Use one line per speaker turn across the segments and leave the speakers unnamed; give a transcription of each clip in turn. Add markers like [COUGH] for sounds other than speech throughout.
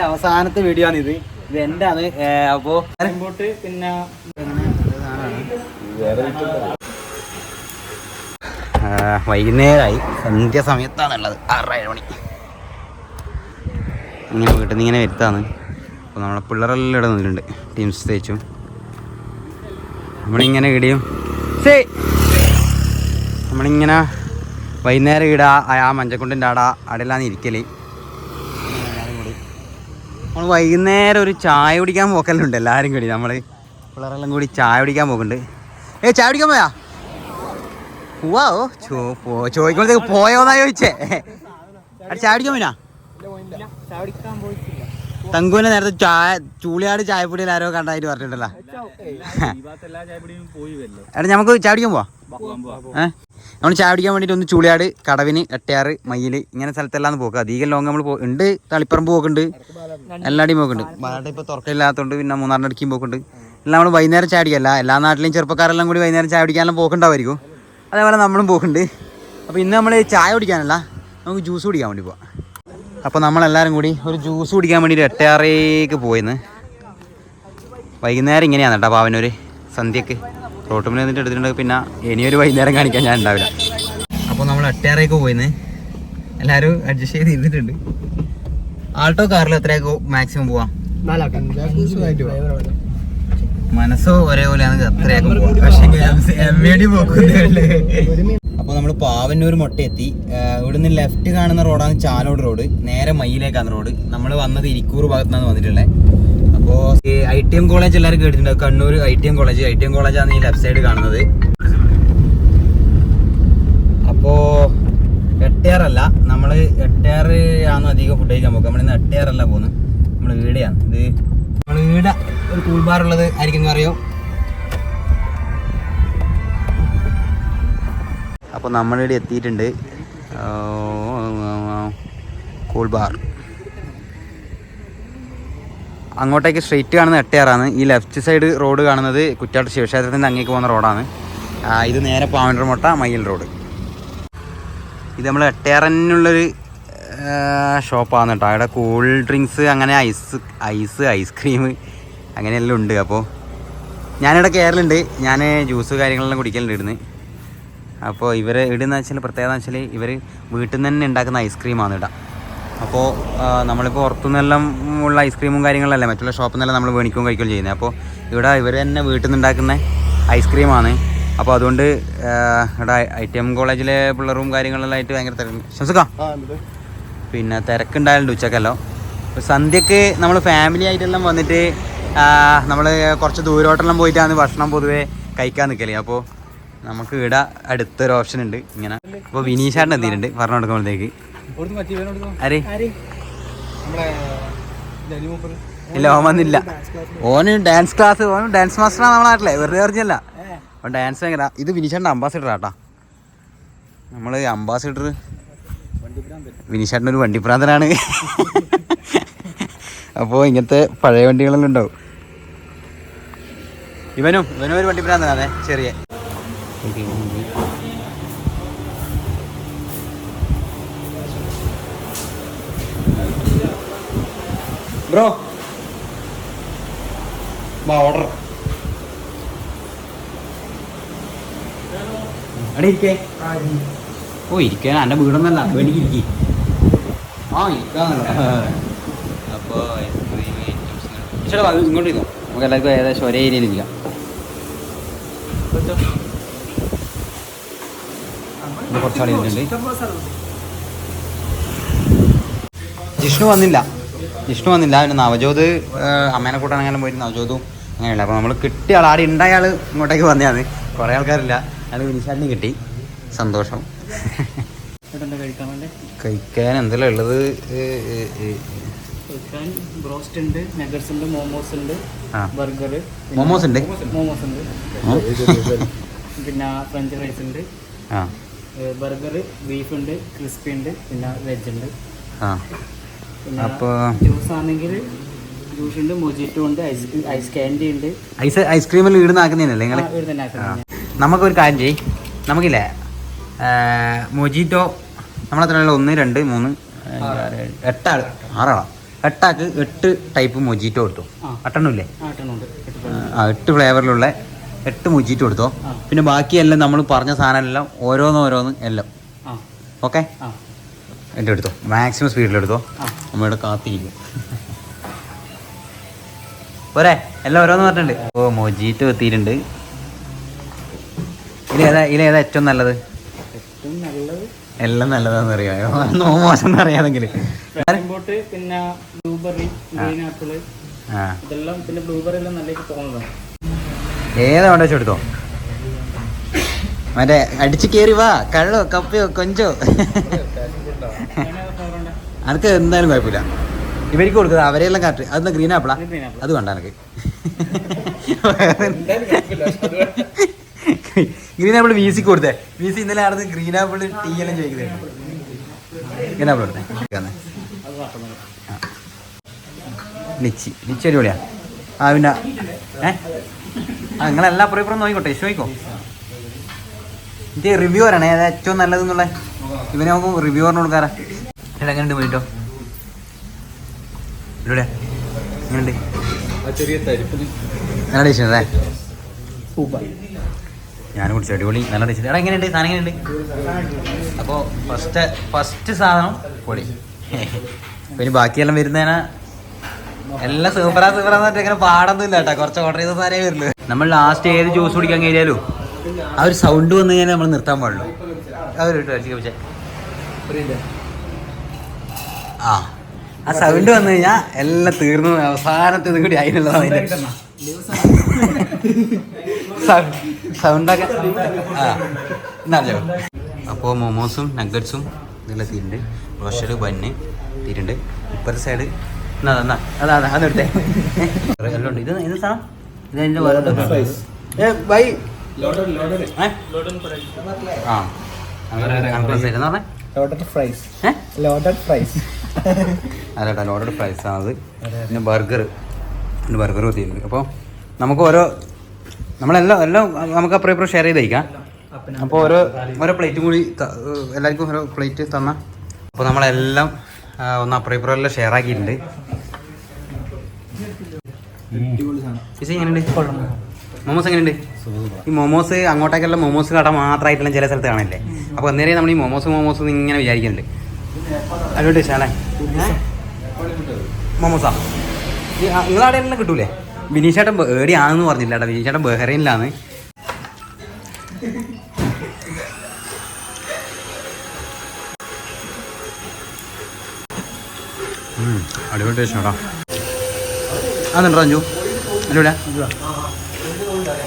അവസാനത്തെ വീഡിയോ ആണ് ഇത്. ഇത് എന്റെ ആണ് അപ്പോ
പിന്നെ
വൈകുന്നേരമായി. സന്ധ്യ സമയത്താണുള്ളത് ആറര മണി. ഇങ്ങനെ വീട്ടിൽ നിന്ന് ഇങ്ങനെ വരുത്താണ്. അപ്പോൾ നമ്മളെ പിള്ളേരെല്ലാം ഇവിടെ നിന്നിട്ടുണ്ട്. ടീംസ് തേച്ചും. നമ്മളിങ്ങനെ ഇടിയും. സേ നമ്മളിങ്ങനെ വൈകുന്നേരം ഇടാ ആ മഞ്ചക്കുണ്ടിന്റെ ആടാ അവിടെയെല്ലാം ഇരിക്കൽ. നമ്മൾ വൈകുന്നേരം ഒരു ചായ കുടിക്കാൻ പോക്കലുണ്ട് എല്ലാവരും കൂടി. നമ്മൾ പിള്ളേരെല്ലാം കൂടി ചായ കുടിക്കാൻ പോകുന്നുണ്ട് ഏ ചായ കുടിക്കാൻ പോയാ? പോവാ ഓ ചോ പോ ചോദിക്കുമ്പോഴത്തേക്ക് പോയോന്നാ ചോദിച്ചേ. ചായ കുടിക്കാൻ പോയിനാ?
ചായ കുടിക്കാൻ പോയിട്ടില്ല
തങ്കുവിനെ നേരത്തെ ചായ ചൂളിയാട് ചായപ്പൊടിയിൽ ആരോ കണ്ടായിട്ട് പറഞ്ഞിട്ടല്ല എടാ നമുക്ക് ചായ കുടിക്കാൻ പോവാ? ഏഹ് നമ്മൾ ചായ പിടിക്കാൻ വേണ്ടിയിട്ട് ഒന്ന് ചൂളിയാട് കടവിന് എട്ടയാറ് മയിൽ ഇങ്ങനെ സ്ഥലത്തെല്ലാം പോക്ക്. അധികം ലോങ് നമ്മൾ ഉണ്ട് തളിപ്പറമ്പ് പോക്കുണ്ട് എല്ലാടിയും പോക്കുണ്ട്. മലയാളം ഇപ്പോൾ തുറക്കില്ലാത്തതുകൊണ്ട് പിന്നെ മൂന്നാറിന്റെ അടുക്കും പോക്കുണ്ട്. എല്ലാം നമ്മൾ വൈകുന്നേരം ചായ അടിക്കല്ല എല്ലാ നാട്ടിലെയും ചെറുപ്പക്കാരെല്ലാം കൂടി വൈകുന്നേരം ചായ കുടിക്കാനെല്ലാം പോക്കുണ്ടാവായിരിക്കും. അതേപോലെ നമ്മളും പോക്കുണ്ട്. അപ്പോൾ ഇന്ന് നമ്മൾ ചായ കുടിക്കാനല്ല നമുക്ക് ജ്യൂസ് കുടിക്കാൻ വേണ്ടി പോവാം. അപ്പോൾ നമ്മളെല്ലാവരും കൂടി ഒരു ജ്യൂസ് കുടിക്കാൻ വേണ്ടിയിട്ട് എട്ടയാറേക്ക് പോയിന്ന്. വൈകുന്നേരം ഇങ്ങനെയാണ് കേട്ടോ പാവനൂർ സന്ധ്യക്ക് റോട്ടുമിൽ നിന്നിട്ട് എടുത്തിട്ടുണ്ട് പിന്നെ ഇനിയൊരു വൈകുന്നേരം കാണിക്കാൻ ഞാൻ ഉണ്ടാവില്ല. അപ്പോൾ നമ്മൾ എട്ടയാറേക്ക് പോയിന്ന്. എല്ലാവരും അഡ്ജസ്റ്റ് ചെയ്ത് ഇരുന്നിട്ടുണ്ട്. ആൾട്ടോ കാറിൽ എത്രയൊക്കെ മാക്സിമം പോവാം? മനസ്സോ ഒരേപോലെയാണ് അത്രയൊക്കെ പോവാം. പക്ഷേ അപ്പോൾ നമ്മൾ പാവന്നൂർ മൊട്ടയെത്തി. ഇവിടുന്ന് ലെഫ്റ്റ് കാണുന്ന റോഡാണ് ചാലോട് റോഡ് നേരെ മയിലേക്കാണ് റോഡ് നമ്മൾ വന്നത് ഇരിക്കൂർ ഭാഗത്തുനിന്നാണ് വന്നിട്ടുള്ളത് അപ്പോൾ ഐ ടി എം കോളേജ് എല്ലാവരും കേട്ടിട്ടുണ്ട്? Kannur I T M college I T M കോളേജാണ് ഈ ലെഫ്റ്റ് സൈഡ് കാണുന്നത്. അപ്പോൾ എട്ടേറല്ല. നമ്മൾ എട്ടേറ് ആണ് അധികം ഫുഡ് കഴിക്കാൻ പോകുക. നമ്മളിന്ന് എട്ടേറല്ല പോകുന്നത് നമ്മൾ വീടെയാണ്. ഇത് നമ്മൾ വീട് ഒരു കൂൾ ബാർ ഉള്ളത് ആയിരിക്കും. അറിയോ അപ്പോൾ നമ്മളിവിടെ എത്തിയിട്ടുണ്ട്. കൂൾ ബാർ അങ്ങോട്ടേക്ക് സ്ട്രെയിറ്റ് കാണുന്ന എട്ടയാറാണ്. ഈ ലെഫ്റ്റ് സൈഡ് റോഡ് കാണുന്നത് കുറ്റാട്ട് ശിവക്ഷേത്രത്തിന്റെ അങ്ങേക്ക് പോകുന്ന റോഡാണ് ഇത് നേരെ പാവണ്ടർ മുട്ട മയ്യൽ റോഡ് ഇത് നമ്മൾ എട്ടയാറന്നുള്ളൊരു ഷോപ്പാണ് കേട്ടോ അവിടെ കൂൾ ഡ്രിങ്ക്സ് അങ്ങനെ ഐസ് ഐസ് ഐസ്ക്രീം അങ്ങനെയെല്ലാം ഉണ്ട്. അപ്പോൾ ഞാനിവിടെ കയറലുണ്ട് ഞാൻ ജ്യൂസ് കാര്യങ്ങളെല്ലാം കുടിക്കലുണ്ട് ഇവിടുന്ന്. അപ്പോൾ ഇവർ ഇടുന്ന വെച്ചാൽ പ്രത്യേകത വെച്ചാൽ ഇവർ വീട്ടിൽ നിന്ന് തന്നെ ഉണ്ടാക്കുന്ന ഐസ്ക്രീമാണ് ഇടാം. അപ്പോൾ നമ്മളിപ്പോൾ പുറത്തുനിന്നെല്ലാം ഉള്ള ഐസ്ക്രീമും കാര്യങ്ങളല്ലേ മറ്റുള്ള ഷോപ്പിൽ നിന്നെല്ലാം നമ്മൾ മേടിക്കുകയും കഴിക്കുകയും ചെയ്യുന്നത് അപ്പോൾ ഇവിടെ ഇവർ തന്നെ വീട്ടിൽ നിന്ന് ഉണ്ടാക്കുന്ന ഐസ്ക്രീമാണ് അപ്പോൾ അതുകൊണ്ട് ഇവിടെ ഐ ടി എം കോളേജിലെ പിള്ളേരും കാര്യങ്ങളെല്ലാം ആയിട്ട് ഭയങ്കര തിരക്ക്. ശ്വസിക്കാം പിന്നെ തിരക്കുണ്ടായാലുണ്ട് ഉച്ചക്കല്ലോ. സന്ധ്യക്ക് നമ്മൾ ഫാമിലി ആയിട്ടെല്ലാം വന്നിട്ട് നമ്മൾ കുറച്ച് ദൂരോട്ടെല്ലാം പോയിട്ടാണ് ഭക്ഷണം പൊതുവേ കഴിക്കാൻ നിൽക്കൽ അപ്പോൾ നമുക്ക് ഇവിടെ അടുത്തൊരു ഓപ്ഷൻ ഉണ്ട്. ഇങ്ങനെ. അപ്പോൾ വിനീഷാട്ടൻ എത്തിയിട്ടുണ്ട്. പറഞ്ഞു കൊടുക്കുമ്പോഴത്തേക്ക്. ഇല്ല ഓൻ വന്നില്ല. ഓന് ഡാൻസ് ക്ലാസ് ഓനും ഡാൻസ് മാസ്റ്ററാണ് നമ്മളെ നാട്ടിലെ. വെറുതെ അറിഞ്ഞല്ല ഓൻ ഡാൻസ് ഭയങ്കര ഇത് വിനീഷാട്ടിന്റെ അംബാസിഡർ ആട്ടാ. നമ്മൾ അംബാസിഡർ വിനീഷാട്ടിന് ഒരു വണ്ടിപ്രാന്തനാണ് അപ്പോൾ ഇങ്ങനത്തെ പഴയ വണ്ടികളെല്ലാം ഉണ്ടാവും. ഇവനും ഇവനും ഒരു വണ്ടിപ്രാന്തനാണ് ചെറിയ. ബ്രോ. വാ ഓർഡർ അവിടെ ഇരിക്കേ. ഓ ഇരിക്കാൻ എന്റെ വീടൊന്നല്ല. വേണ്ടി ഇരിക്കേ. ആ ഇരിക്കാന്നല്ല. അപ്പോൾ ചേട്ടാ അത് ഇങ്ങോട്ട് ഇരുന്നോ. നമുക്ക് എല്ലാവർക്കും ഏകദേശം ഒരേ ഏരിയയിൽ ഇരിക്കാം. ഇത് ജിഷ്ണു വന്നില്ല. ജിഷ്ണു വന്നില്ല. പിന്നെ നവജോത് അമ്മേനെ കൂട്ടാൻ അങ്ങനെ പോയിട്ട് നവജോതും അങ്ങനെയല്ല. അപ്പോൾ നമ്മൾ കിട്ടിയ ആൾ ആടെ ഉണ്ടായ ആൾ ഇങ്ങോട്ടേക്ക് വന്നതാണ് കുറേ ആൾക്കാരില്ല. അയാൾ വിനിശാലിന് കിട്ടി. സന്തോഷം.
കഴിക്കാൻ
എന്തെല്ലാം ഉള്ളത്?
ബ്രോസ്റ്റ് ഉണ്ട് മോമോസ് ഉണ്ട് ബർഗർ
മോമോസ് ഉണ്ട്?
മോമോസ് ഉണ്ട്. പിന്നെ ഫ്രഞ്ച് ഫ്രൈസ് ഉണ്ട്. ബർഗർ ബീഫ് ഉണ്ട് ക്രിസ്പി ഉണ്ട് പിന്നെ വെജ് ഉണ്ട്
അപ്പോൾ
ജ്യൂസ് ആണെങ്കിൽ ജ്യൂസ് ഉണ്ട് മൊജിറ്റോ ഉണ്ട് ഐസ് ഐസ് കാൻഡി ഉണ്ട്
ഐസ് ഐസ്ക്രീമിൽ ഇടുന്ന ആക്കുന്നതിനല്ലേ നിങ്ങൾ നമുക്കൊരു കാര്യം ചെയ് നമുക്കില്ലേ മൊജിറ്റോ നമ്മളെത്ര ഒന്ന് രണ്ട് മൂന്ന് എട്ടാൾ. എട്ടാൾ ആറാളാ. എട്ടാക്ക് എട്ട് ടൈപ്പ് മൊജിറ്റോ കൊടുത്തു
എട്ടെണ്ണം
ഇല്ലേ?
ആ എട്ട്
ഫ്ലേവറിലുള്ള എട്ട് മുജിറ്റ് കൊടുത്തോ. പിന്നെ ബാക്കിയെല്ലാം നമ്മൾ പറഞ്ഞ സാധനം ഓരോന്ന് ഓരോന്ന് എല്ലാം. ഓക്കെ? എന്റെ എടുത്തോ മാക്സിമം സ്പീഡിലെടുത്തോ
എടുത്തോ?
നമ്മളിവിടെ കാത്തിരിക്കും. പോരെ. എല്ലാം ഓരോന്ന് പറഞ്ഞിട്ടുണ്ട്. ഓ മൊജീറ്റോ എത്തിയിട്ടുണ്ട്. ഇതിലേതാ ഇതിലേതാ ഏറ്റവും നല്ലത്?
ഏറ്റവും നല്ലത്?
എല്ലാം നല്ലതാന്ന് അറിയാമോ നോ മോശം എന്ന് അറിയാമെങ്കിൽ
ബോട്ട് പിന്നെ ബ്ലൂബെറി
ആ.
ഇതെല്ലാം പിന്നെ ബ്ലൂബെറി എല്ലാം നല്ലതായിട്ട്
ഏതാ വേണ്ട വെച്ച് എടുത്തോ മറ്റേ അടിച്ചു കയറി വാ കള്ളോ കപ്പയോ കൊഞ്ചോ. അനക്ക് എന്തായാലും കുഴപ്പമില്ല. ഇവർക്ക് കൊടുക്കുന്നത് അവരെല്ലാം കാറ്റ് അതെന്താ ഗ്രീൻ ആപ്പിളാ അത് വേണ്ട എനക്ക് ഗ്രീൻ ആപ്പിൾ വീസിക്ക് കൊടുത്തേ. വീസി ഇന്നലെ ആടുന്ന് ഗ്രീൻ ആപ്പിൾ ടീ എല്ലാം ചോദിക്കുന്നത് ഗ്രീൻ ആപ്പിൾ കൊടുത്തേ. ലിച്ചി. ലിച്ചി അടിപൊളിയാ. ആ പിന്നെ നിങ്ങളെല്ലാം അപ്പുറം ഇപ്പുറം നോക്കിക്കോട്ടെ ചോദിക്കോ ഇത് റിവ്യൂ വരണേ ഏതാ ഏറ്റവും നല്ലതെന്നുള്ള ഇവനെ നോക്കും റിവ്യൂ പറഞ്ഞു കൊടുക്കാറാ. എടാ എങ്ങനെയുണ്ട് പോയിട്ടോ ഇവിടെ എങ്ങനെയുണ്ട് നല്ല ടേസ്റ്റ് അല്ലേ ഞാൻ കുടിച്ചു അടിപൊളി നല്ല ടേസ്റ്റ് എടാ എങ്ങനെയുണ്ട്? സാധനം എങ്ങനെയുണ്ട്? അപ്പോൾ ഫസ്റ്റ് ഫസ്റ്റ് സാധനം പൊളി പിന്നെ ബാക്കിയെല്ലാം വരുന്നതിനാ എല്ലാം സൂപ്പറാ സൂപ്പറാന്ന് പറഞ്ഞിട്ട് ഇങ്ങനെ പാടൊന്നും ഇല്ല കേട്ടോ. കുറച്ച് ഓർഡർ ചെയ്ത സാധനമേ വരുള്ളൂ നമ്മൾ ലാസ്റ്റ് ഏത് ജ്യൂസ് കുടിക്കാൻ കഴിഞ്ഞാലും ആ ഒരു സൗണ്ട് വന്നു കഴിഞ്ഞാൽ നമ്മൾ നിർത്താൻ പാടുള്ളൂ. ആ. ആ. ആ സൗണ്ട് വന്നു കഴിഞ്ഞാൽ എല്ലാം തീർന്നു. അവസാനത്തെ കൂടി ആയിരുന്നുള്ളതാണ് അതിന്റെ സൗണ്ടൊക്കെ [LAUGHS] ആ. അപ്പോൾ മൊമോസും നഗറ്റ്സും ഇതെല്ലാം തീരുണ്ട് റോസ്റ്റഡ് ബന്ന് തീരുണ്ട് ഇപ്പുറത്തെ സൈഡ് എന്നാ എന്നാ അതാ അതാ. അതെടുത്തേ. [LAUGHS] എല്ലാം ഉണ്ട്. ഇത് ഇത് സാധനം ഇത് അതിന്റെ വേറെ ഏ ബൈ? ആ.
ലോഡഡ് ഫ്രൈസ് ലോഡഡ് ഫ്രൈസ്
അല്ലട്ടാ ലോഡഡ് ഫ്രൈസ് ആണത് പിന്നെ ബർഗർ പിന്നെ ബർഗർ എത്തിയിട്ടുണ്ട് അപ്പോൾ നമുക്ക് ഓരോ നമ്മളെല്ലാം എല്ലാം നമുക്ക് അപ്പുറം ഇപ്പുറം ഷെയർ ചെയ്ത് കഴിക്കാം അപ്പോൾ ഓരോ ഓരോ പ്ലേറ്റും കൂടി എല്ലാവർക്കും ഓരോ പ്ലേറ്റ് തന്ന. അപ്പോൾ നമ്മളെല്ലാം ഒന്ന് അപ്പുറം ഇപ്പുറം എല്ലാം ഷെയർ ആക്കിയിട്ടുണ്ട്. മോമോസ് എങ്ങനെയുണ്ട്? ഈ മോമോസ് അങ്ങോട്ടേക്കുള്ള മോമോസ് കട മാത്രമായിട്ടുള്ള ചില സ്ഥലത്ത് കാണില്ലേ? അപ്പോൾ അന്നേരം നമ്മൾ ഈ മോമോസ് മോമോസ് ഇങ്ങനെ വിചാരിക്കുന്നുണ്ട്. അതിലോട്ട് വെച്ചാലേ മോമോസാ? ആ- നിങ്ങളവിടെ എല്ലാം കിട്ടൂലേ? ബിനീഷേട്ടൻ ഏടിയാണെന്ന് പറഞ്ഞില്ല ബിനീഷേട്ടൻ ബഹ്റൈനിലാണ്. ഉം, അടിപൊളി ടേസ്റ്റ് കേട്ടോ അതുണ്ടോ അഞ്ചു അല്ലൂടെ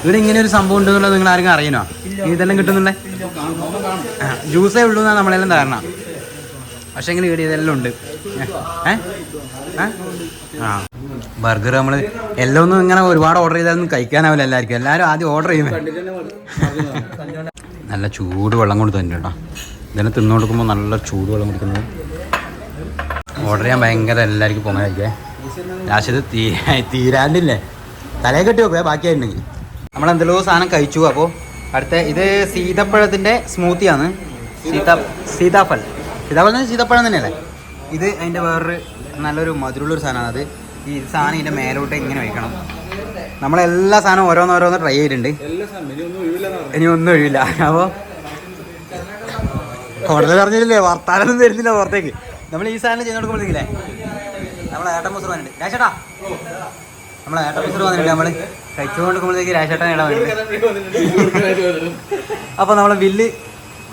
ഇവിടെ ഇങ്ങനെ ഒരു സംഭവം ഉണ്ടെന്നുള്ളത് നിങ്ങൾ ആരെങ്കിലും അറിയണോ? ഇതെല്ലാം കിട്ടുന്നുണ്ടേ? ജ്യൂസേ ഉള്ളൂ എന്നാണ് നമ്മളെല്ലാം ധാരണ പക്ഷേ എങ്കിൽ ഇവിടെ ഇതെല്ലാം ഉണ്ട്? ആ. ബർഗർ നമ്മൾ എല്ലാം ഒന്നും ഇങ്ങനെ ഒരുപാട് ഓർഡർ ചെയ്താലൊന്നും കഴിക്കാനാവില്ല എല്ലാവർക്കും. എല്ലാവരും ആദ്യം ഓർഡർ ചെയ്യുന്നത് നല്ല ചൂട് വെള്ളം കൊണ്ട് തന്നെ കേട്ടോ. ഇതിനെ തിന്നു കൊടുക്കുമ്പോൾ നല്ല ചൂട് വെള്ളം കുടിക്കുന്നത്. ഓർഡർ ചെയ്യാൻ ഭയങ്കര എല്ലാവർക്കും പൊങ്ങലായിരിക്കേ. ലാസ്റ്റ് തീരാ തീരാണ്ടില്ലേ? തലയെ കെട്ടി വെക്കുക ബാക്കിയായിട്ടുണ്ടെങ്കിൽ നമ്മൾ എന്തെല്ലോ സാധനം കഴിച്ചു അപ്പോൾ അടുത്ത ഇത് സീതപ്പഴത്തിന്റെ സ്മൂത്തിയാണ്. സീത സീതാഫൽ. സീതാഫൽ സീതാപ്പഴം തന്നെയല്ലേ? ഇത് അതിന്റെ വേറൊരു നല്ലൊരു മധുരമുള്ളൊരു സാധനമാണ് അത്. ഈ സാധനം ഇതിന്റെ മേലോട്ട് ഇങ്ങനെ വെക്കണം നമ്മളെല്ലാ സാധനവും ഓരോന്നോരോന്ന് ട്രൈ ചെയ്തിട്ടുണ്ട്.
ഇനി ഒന്നും
ഒഴിവില്ല. അപ്പോൾ ഹോട്ടലിൽ പറഞ്ഞില്ലേ വർത്താനൊന്നും വരുന്നില്ല പുറത്തേക്ക്. നമ്മൾ ഈ സാധനം ചെയ്ത് കൊടുക്കുമ്പോഴേക്കില്ലേ നമ്മൾ ഏട്ടൻ മുസർ വന്നിട്ട് രാശേട്ടാ നമ്മളെ ഏട്ടൻ മുസർ വന്നിട്ട് നമ്മൾ. കഴിച്ചു കൊടുക്കുമ്പോഴത്തേക്ക് രാശേട്ടൻ ഇടാൻ വേണ്ടി അപ്പോൾ നമ്മൾ ബില്ല്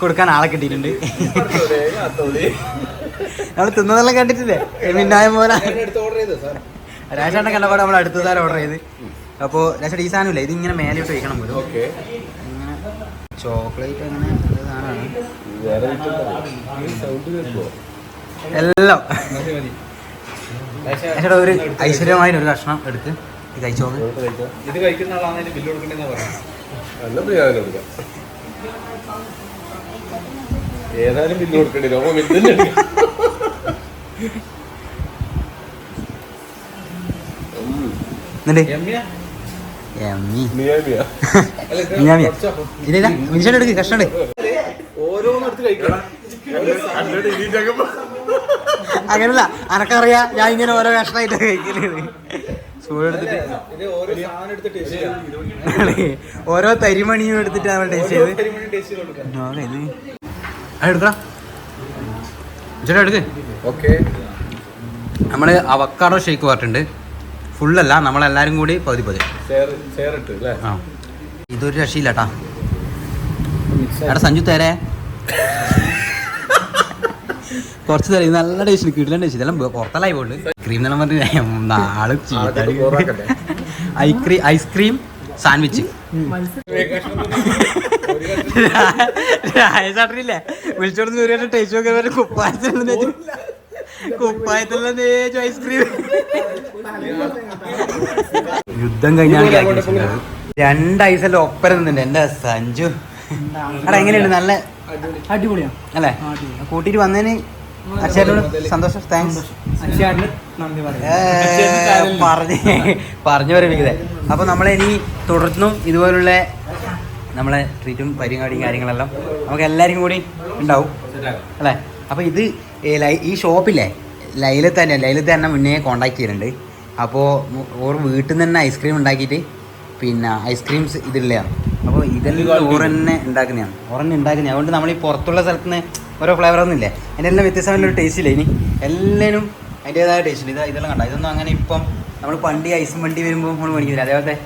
കൊടുക്കാൻ ആളെ കിട്ടിയിട്ടുണ്ട്. നമ്മൾ തിന്നതെല്ലാം കണ്ടിട്ടില്ലേ? മിന്നായ പോലെ. രാശേട്ടൻ കണ്ടപ്പോൾ നമ്മൾ അടുത്തതാരം ഓർഡർ ചെയ്ത്. അപ്പോൾ രാശേട്ട ഈ സാധനം സാധനമില്ല? ഇങ്ങനെ മേലോട്ട് വയ്ക്കണം പോലും. ചോക്ലേറ്റ് അങ്ങനെ സാധനമാണ്. എല്ലാം.
മതി
ഒരു ഐശ്വര്യമായ ഒരു കഷ്ണം എടുത്ത് ഇത് കഴിച്ചോന്ന്
ഇത് കഴിക്കുന്ന ആളാണ് ബില്ല് കൊടുക്കണ്ടെന്ന് പറഞ്ഞത് നല്ല പ്രയോജനം കൊടുക്കാം. ഏതായാലും ബില്ല് കൊടുക്കേണ്ടി വരും അപ്പൊ ബില്ല് തന്നെ എടുക്കാം. ഉം.
എന്നിട്ട്
എമ്മിയാ?
എമ്മി
മിയാമിയാ? അല്ല, ഇത്
മിയാമിയാ
കുറച്ചപ്പോ.
ഇല്ല മിനിഷോട് എടുക്ക് കഷ്ണം എടുക്ക്.
ഓരോന്നും എടുത്ത് കഴിക്കണം ഓരോ സാധനം delete ആക്കുമ്പോ.
അങ്ങനല്ല അനക്കറിയാ ഞാൻ ഇങ്ങനെ ഓരോ കഷ്ണമായിട്ട് എടുത്തിട്ട്
ഇത് ഓരോ
തരിമണിയും എടുത്തിട്ട് നമ്മൾ ടേസ്റ്റ് ചെയ്ത്.
ടേസ്റ്റ് ചെയ്ത് കൊടുക്കാം
നോക്കാം ഇത് അത് എടുക്കാം ചേട്ടാ എടുക്ക്
ഓക്കെ.
നമ്മൾ അവക്കാടോ ഷേക്ക് പറഞ്ഞിട്ടുണ്ട്. ഫുള്ളല്ല നമ്മളെല്ലാരും കൂടി പകുതി ആ. ഇതൊരു രക്ഷയില്ല കേട്ടാ എടാ സഞ്ജു തരേ. കുറച്ച് തരാം. നല്ല ടേസ്റ്റ് കിട്ടില്ല ടേസ്റ്റ് ഇതെല്ലാം പുറത്തല്ലായി പോണ്ട് ക്രീം എന്നെല്ലാം പറഞ്ഞ് ആൾ ചീത്തടി ice cream ice cream sandwich രാജേട്ടനില്ലേ വിളിച്ചോടുന്ന ഒരു വട്ടം ടേസ്റ്റ് ഒക്കെ കുപ്പായത്തിലുള്ള കുപ്പായത്തിൽ തേച്ചു ഐസ്ക്രീം യുദ്ധം കഴിഞ്ഞാണ് രണ്ട് ഐസെല്ലാം ഒപ്പരം നിന്നുണ്ട് എന്റെ സഞ്ജു? എടാ എങ്ങനെയുണ്ട്? നല്ല
അടിപൊളിയാണ്
അല്ലേ? കൂട്ടിയിട്ട് വന്നതിന് അച്ഛനോട് സന്തോഷം. താങ്ക്സ് പറഞ്ഞ് പറഞ്ഞു പറയുന്നത് അപ്പോൾ നമ്മളെ ഇനി തുടർന്നും ഇതുപോലുള്ള നമ്മളെ ട്രീറ്റും പരിപാടിയും കാര്യങ്ങളെല്ലാം നമുക്ക് എല്ലാവരും കൂടി ഉണ്ടാവും. അല്ലേ? അപ്പോൾ ഇത് ഈ ലൈ- ഈ ഷോപ്പില്ലേ? ലൈലിൽ തന്നെ ലൈലിൽ തന്നെ മുന്നേ കോണ്ടാക്ട് ചെയ്യുന്നുണ്ട് അപ്പോൾ ഓർ വീട്ടിൽ നിന്ന് തന്നെ ഐസ്ക്രീം ഉണ്ടാക്കിയിട്ട് പിന്നെ ഐസ്ക്രീംസ് ഇതിലുള്ളതാണ്. അപ്പോൾ ഇതെല്ലാം ഓറന്നെ ഉണ്ടാക്കുന്നതാണ്. ഓറന്നെ ഉണ്ടാക്കുന്നത് അതുകൊണ്ട് നമ്മൾ ഈ പുറത്തുള്ള സ്ഥലത്ത് നിന്ന് ഓരോ ഫ്ലേവർ ഒന്നും ഇല്ലേ? അതിന്റെ എല്ലാം വ്യത്യസ്തമായ ടേസ്റ്റ് ഇല്ല ഇനി? എല്ലാവരും അതിന്റെതായ ടേസ്റ്റ് ഇതാ ഇതെല്ലാം കണ്ട? ഇതൊന്നും അങ്ങനെ ഇപ്പം നമ്മൾ പണ്ടി ഐസും വണ്ടി വരുമ്പോൾ നമ്മൾ മേടിക്കുന്നില്ല അതേപോലത്തെ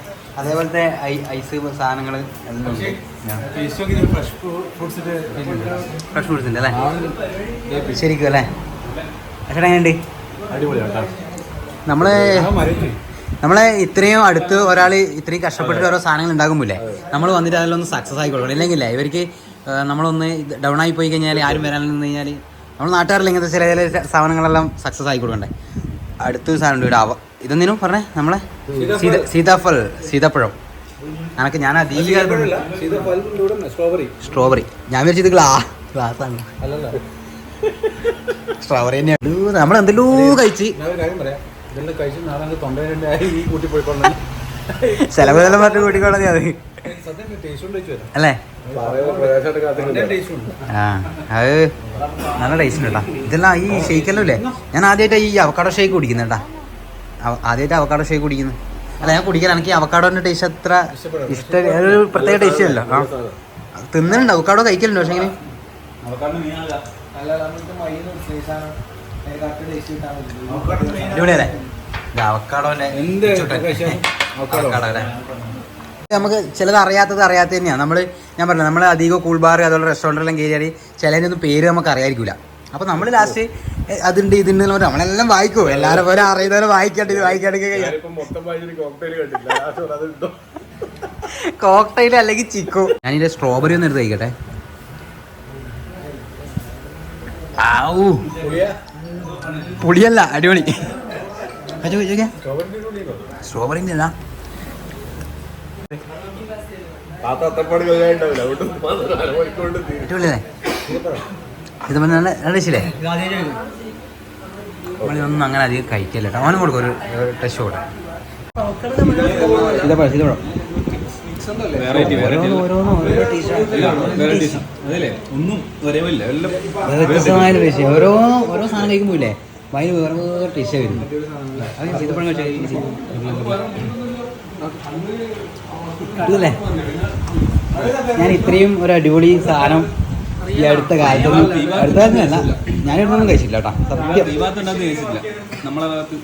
അതേപോലത്തെ ഐ ഐസ് സാധനങ്ങൾ
ഫ്രഷ് ഫ്രൂട്ട്സിന്റെ
അല്ലേ? ശരിക്കും അല്ലേ? പക്ഷേ എങ്ങനെയുണ്ട്?
കേട്ടോ.
നമ്മളെ ഇത്രയും അടുത്ത് ഒരാൾ ഇത്രയും കഷ്ടപ്പെട്ടിട്ട് ഓരോ സാധനങ്ങൾ ഉണ്ടാകുമ്പോഴേ നമ്മൾ വന്നിട്ട് അതിലൊന്ന് സക്സസ് ആയി കൊടുക്കണം ഇല്ലെങ്കിൽ ഇവർക്ക് നമ്മളൊന്ന് ഡൗൺ ആയി പോയി കഴിഞ്ഞാൽ ആരും വരാൻ നിന്ന് കഴിഞ്ഞാൽ നമ്മൾ നാട്ടുകാരിൽ ഇങ്ങനത്തെ ചില ചില സാധനങ്ങളെല്ലാം സക്സസ് ആയി കൊടുക്കണ്ടേ അടുത്ത സാധനം ഇവിടെ അവ ഇതെന്തിനും പറഞ്ഞേ? നമ്മളെ സീത സീതാഫൽ. സീതാപ്പഴം. അനക്ക് ഞാൻ അധികം
സ്ട്രോബെറി.
സ്ട്രോബെറി. ഞാൻ വിചാരിച്ചത് ഗ്ലാ ഗ്ലാസ് ആണ് സ്ട്രോബെറി തന്നെയാണ്. നമ്മൾ എന്തെല്ലോ കഴിച്ച്
ഇതെല്ലാം കഴിച്ച് നാളെ അങ്ങ് ഈ കൂട്ടി
പറഞ്ഞ് അത് അല്ലേ?
ടേസ്റ്റ് ഉണ്ട്.
ആ അത് നല്ല ടേസ്റ്റ് ഇതെല്ലാം ഈ അല്ലേ ഞാൻ ആദ്യമായിട്ട് ഈ അവക്കാടോ ഷേക്ക് കുടിക്കുന്നത് കേട്ടാ ആദ്യമായിട്ട് അവക്കാടോ ഷേക്ക് കുടിക്കുന്നത് അല്ല ഞാൻ കുടിക്കാൻ എനിക്ക് അവക്കാടോന്റെ ടേസ്റ്റ് അത്ര ഇഷ്ടം ഒരു പ്രത്യേക ടേസ്റ്റ് അല്ല. ആ തിന്നുന്നുണ്ട്. അവക്കാടോ കഴിക്കലുണ്ട് പക്ഷേ ഇങ്ങനെ അടിപൊളിയല്ലേ? നമുക്ക് ചിലത് അറിയാത്തത് അറിയാത്ത തന്നെയാണ്. നമ്മൾ ഞാൻ പറഞ്ഞു നമ്മൾ അധികം കൂൾ ബാർ അതുപോലെ റെസ്റ്റോറന്റെല്ലാം കയറിയാൽ ചിലതിനൊന്നും പേര് നമുക്ക് അറിയായിരിക്കില്ല അപ്പൊ നമ്മൾ ലാസ്റ്റ് അതുണ്ട് ഇതുണ്ട് എന്ന് നമ്മളെല്ലാം വായിക്കും. എല്ലാവരും പോലെ അറിയുന്നവരെ വായിക്കാണ്ട് ഇത്
ഇട്ടോ.
കോക്ടൈൽ അല്ലെങ്കിൽ ചിക്കു. ഞാനിതിന്റെ സ്ട്രോബെറി ഒന്ന് എടുത്ത് കഴിക്കട്ടെ. ആവൂ? പുളിയല്ല അടിപൊളി? സ്ട്രോബെറിന്റെ അല്ല. അടിപൊളിയല്ലേ? ഇത് നല്ല നമ്മളിതൊന്നും അങ്ങനെ അധികം കഴിക്കല്ല കേട്ടോ. അവനും കൊടുക്കും ഒരു ടച്ച് കൂടെ. ഇതാ ഓരോ ഓരോ ഓരോ സാധനം കഴിക്കുമ്പോയില്ലേ വൈൻ വേറെ വേറെ ടേസ്റ്റ് വരും അത് സീതപ്പഴം ഞാൻ ഇത്രയും ഒരു അടിപൊളി സാധനം ഈ അടുത്ത കാലത്തൊന്നും അടുത്ത കാലത്തല്ല ഞാനിവിടുന്നൊന്നും കഴിച്ചില്ല കേട്ടോ. സത്യം.
ഭാഗത്ത്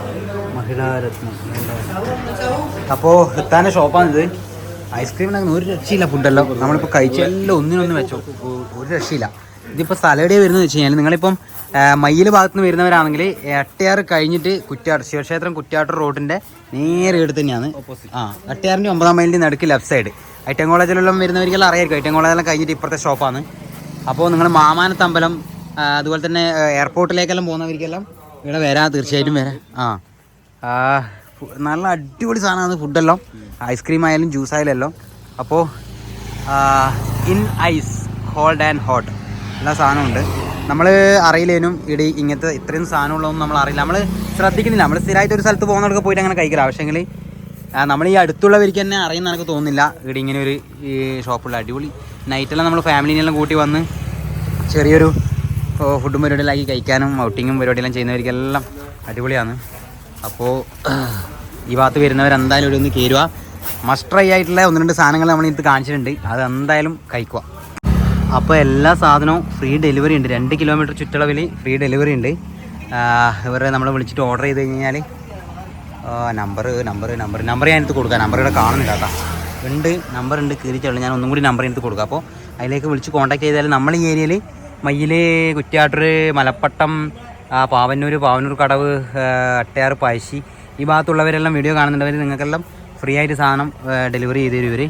ഉണ്ടാകുന്ന ഭാഗത്ത്
അപ്പോൾ എത്താന്റെ ഷോപ്പാണിത് ഐസ്ക്രീം ഉണ്ടാക്കുന്ന ഒരു രക്ഷയില്ല ഫുഡെല്ലാം നമ്മളിപ്പോൾ കഴിച്ച എല്ലാം ഒന്നിനൊന്ന് വെച്ചോ. ഒരു രക്ഷയില്ല. ഇതിപ്പോൾ സ്ഥലം എവിടെയാണ് വരുന്നത് വെച്ച് കഴിഞ്ഞാൽ നിങ്ങളിപ്പം മയ്യിൽ ഭാഗത്ത് നിന്ന് വരുന്നവരാണെങ്കിൽ എട്ടയാറ് കഴിഞ്ഞിട്ട് കുറ്റാട് ശിവക്ഷേത്രം കുറ്റാട്ട് റോഡിന്റെ നേരെ എടുത്ത് തന്നെയാണ്. ആ എട്ടയാറിന്റെ ഒമ്പതാം മൈലിന്റെ നടുക്ക് ലെഫ്റ്റ് സൈഡ് ഐറ്റം കോളേജിലെല്ലാം വരുന്നവർക്കെല്ലാം അറിയായിരിക്കും. ഐറ്റം കോളേജെല്ലാം കഴിഞ്ഞിട്ട് ഇപ്പുറത്തെ ഷോപ്പാണ് അപ്പോൾ നിങ്ങൾ മാമാനത്തമ്പലം അതുപോലെ തന്നെ എയർപോർട്ടിലേക്കെല്ലാം പോകുന്നവർക്കെല്ലാം ഇവിടെ വരാം തീർച്ചയായിട്ടും വരാം. ആ. ആ, നല്ല അടിപൊളി സാധനമാണ് ഫുഡെല്ലാം. ഐസ്ക്രീം ആയാലും ജ്യൂസ് ആയാലും എല്ലാം. അപ്പോൾ in ice cold and hot എല്ലാ സാധനമുണ്ട്. നമ്മൾ അറിയില്ലേനും ഇടി ഇങ്ങനത്തെ ഇത്രയും സാധനമുള്ളതൊന്നും നമ്മൾ അറിയില്ല. നമ്മൾ ശ്രദ്ധിക്കുന്നില്ല. നമ്മൾ സ്ഥിരമായിട്ട് ഒരു സ്ഥലത്ത് പോകുന്നവർക്ക് പോയിട്ട് അങ്ങനെ കഴിക്കില്ല പക്ഷേങ്കിൽ നമ്മൾ ഈ അടുത്തുള്ളവർക്ക് തന്നെ അറിയുന്ന എനിക്ക് തോന്നുന്നില്ല. ഇവിടെ ഇങ്ങനെ ഒരു ഷോപ്പുള്ള അടിപൊളി. നൈറ്റെല്ലാം നമ്മൾ ഫാമിലിനെല്ലാം കൂട്ടി വന്ന് ചെറിയൊരു ഓ, ഫുഡും പരിപാടിയിലാക്കി കഴിക്കാനും ഔട്ടിങ്ങും പരിപാടിയെല്ലാം ചെയ്യുന്നവർക്കെല്ലാം അടിപൊളിയാണ്. അപ്പോൾ ഈ ഭാഗത്ത് വരുന്നവർ എന്തായാലും ഇവിടെ ഒന്ന് കയറുക മസ്റ്റ് ട്രൈ ആയിട്ടുള്ള ഒന്ന് രണ്ട് സാധനങ്ങൾ നമ്മൾ ഇത് കാണിച്ചിട്ടുണ്ട്. അത് എന്തായാലും കഴിക്കുക. അപ്പോൾ എല്ലാ സാധനവും ഫ്രീ ഡെലിവറി ഉണ്ട്. രണ്ട് കിലോമീറ്റർ ചുറ്റളവിൽ ഫ്രീ ഡെലിവറി ഉണ്ട്. ഇവരെ നമ്മൾ വിളിച്ചിട്ട് ഓർഡർ ചെയ്ത് കഴിഞ്ഞാൽ നമ്പർ നമ്പർ നമ്പർ നമ്പർ ഞാൻ എടുത്ത് കൊടുക്കാം. നമ്പർ ഇവിടെ കാണുന്നില്ല കേട്ടോ. ഉണ്ട് നമ്പർ ഉണ്ട്. കീറിച്ചുള്ളൂ ഞാൻ ഒന്നും കൂടി നമ്പർ എടുത്ത് കൊടുക്കാം. അപ്പോൾ അതിലേക്ക് വിളിച്ച് കോൺടാക്ട് ചെയ്താൽ നമ്മൾ ഈ ഏരിയയിൽ മയ്യിൽ കുറ്റ്യാട്ടൂർ മലപ്പട്ടം പാവന്നൂർ പാവന്നൂർ കടവ് അട്ടയാർ പഴശ്ശി. ഈ ഭാഗത്തുള്ളവരെല്ലാം വീഡിയോ കാണുന്നുണ്ടവർ നിങ്ങൾക്കെല്ലാം ഫ്രീ ആയിട്ട് സാധനം ഡെലിവറി ചെയ്ത് തരും ഇവർ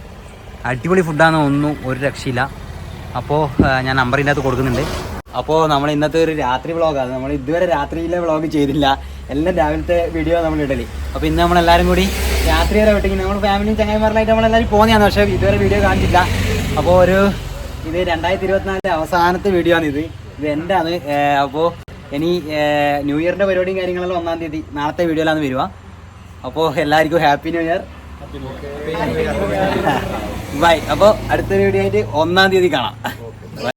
അടിപൊളി ഫുഡാണെന്ന് ഒന്നും ഒരു രക്ഷയില്ല. അപ്പോൾ ഞാൻ നമ്പർ ഇതിനകത്ത് കൊടുക്കുന്നുണ്ട്. അപ്പോൾ നമ്മൾ ഇന്നത്തെ ഒരു രാത്രി വ്ളോഗാണ് നമ്മൾ ഇതുവരെ രാത്രിയിലെ വ്ളോഗ് ചെയ്തില്ല. എല്ലാം രാവിലത്തെ വീഡിയോ നമ്മൾ ഇടൽ അപ്പോൾ ഇന്ന് നമ്മളെല്ലാവരും കൂടി രാത്രി വരെ വിട്ടെങ്കിൽ നമ്മൾ ഫാമിലിയും ചങ്ങായിമാരിലായിട്ട് നമ്മളെല്ലാവരും പോകുന്നതാണ് പക്ഷേ ഇതുവരെ വീഡിയോ കാണിച്ചില്ല അപ്പോൾ ഒരു ഇത് രണ്ടായിരത്തി ഇരുപത്തിനാലിലെ അവസാനത്തെ വീഡിയോ ആണ് ഇത് ഇത് എന്റെ ആണ് അപ്പോൾ ഇനി ന്യൂ ഇയറിന്റെ പരിപാടിയും കാര്യങ്ങളെല്ലാം ഒന്നാം തീയതി നാളത്തെ വീഡിയോയിലാണ് വരിക. അപ്പോൾ എല്ലാവർക്കും ഹാപ്പി ന്യൂ ഇയർ ബൈ അപ്പോൾ അടുത്തൊരു വീഡിയോ ആയിട്ട് ഒന്നാം തീയതി കാണാം.